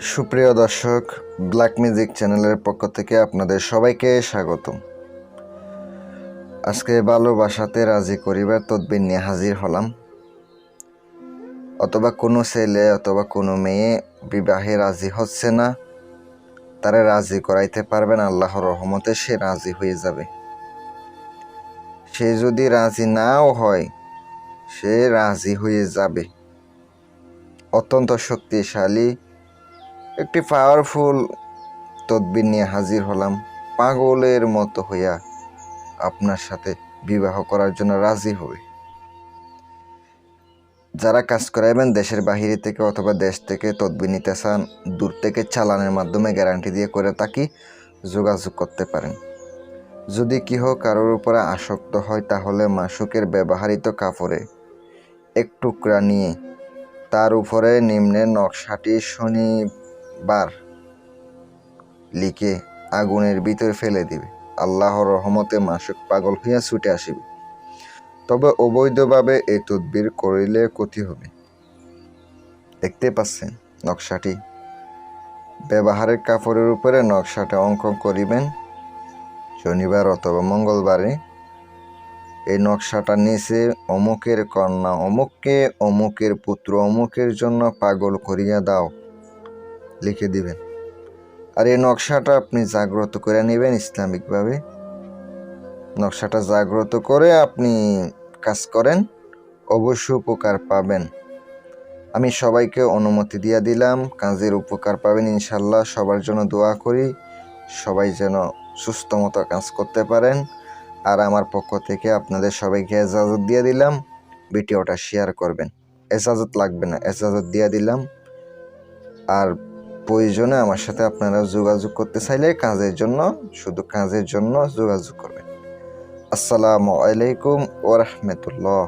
সুপ্রিয় দর্শক black music চ্যানেলের পক্ষ থেকে আপনাদের সবাইকে স্বাগতম। আজকে ভালোবাসাতে রাজি করিবার তদবির নিয়ে হাজির হলাম। অথবা কোনো ছেলে অথবা কোনো মেয়ে বিবাহে রাজি হচ্ছে না, তারা রাজি করাইতে পারবেন আল্লাহর রহমতে সে রাজি হয়ে যাবে। সে যদি রাজি নাও হয়, সে রাজি হয়ে যাবে। অত্যন্ত শক্তিশালী একটি পাওয়ারফুল তদবির নিয়ে হাজির হলাম। পাগলের মতো হইয়া আপনার সাথে বিবাহ করার জন্য রাজি হবে যারা কাজ করাইবেন দেশের বাহিরে থেকে অথবা দেশ থেকে তদবির নিতে চান, দূর থেকে চালানের মাধ্যমে গ্যারান্টি দিয়ে করে তাকে যোগাযোগ করতে পারেন। যদি কেহ কারোর উপরে আসক্ত হয়, তাহলে মাসুকের ব্যবহারিত কাপড়ে এক টুকরা নিয়ে তার উপরে নিম্নে নকশাটি শনিবার লিখে আগুনের ভিতরে ফেলে দিবে। আল্লাহর রহমতে মাসুক পাগল হইয়া ছুটে আসিবে। তবে অবৈধভাবে এই তদবির করিলে ক্ষতি হবে। দেখতে পাচ্ছেন, নকশাটি। ব্যবহারের কাপড়ের উপরে নকশাটা অঙ্কন করিবেন। শনিবার অথবা মঙ্গলবারে এই নকশাটা নিচে অমুকের কন্যা অমুককে, অমুকের পুত্র অমুকের জন্য পাগল করিয়া দাও। লিখে দিবেন। আর এই নকশাটা আপনি জাগ্রত করে নেবেন ইসলামিকভাবে। নকশাটা জাগ্রত করে আপনি কাজ করেন অবশ্য উপকার পাবেন। আমি সবাইকে অনুমতি দিয়ে দিলাম, কাজের উপকার পাবেন ইনশাল্লাহ সবার জন্য দোয়া করি, সবাই যেন সুস্থ মতো কাজ করতে পারেন। আর আমার পক্ষ থেকে আপনাদের সবাইকে এজাজত দিয়ে দিলাম, ভিডিওটা শেয়ার করবেন। এজাজত লাগবে না, এজাজত দিয়ে দিলাম। আর প্রয়োজনে আমার সাথে আপনারা যোগাযোগ করতে চাইলে কাজের জন্য, শুধু কাজের জন্য যোগাযোগ করবেন। আসসালামু আলাইকুম ওরহমতুল্লাহ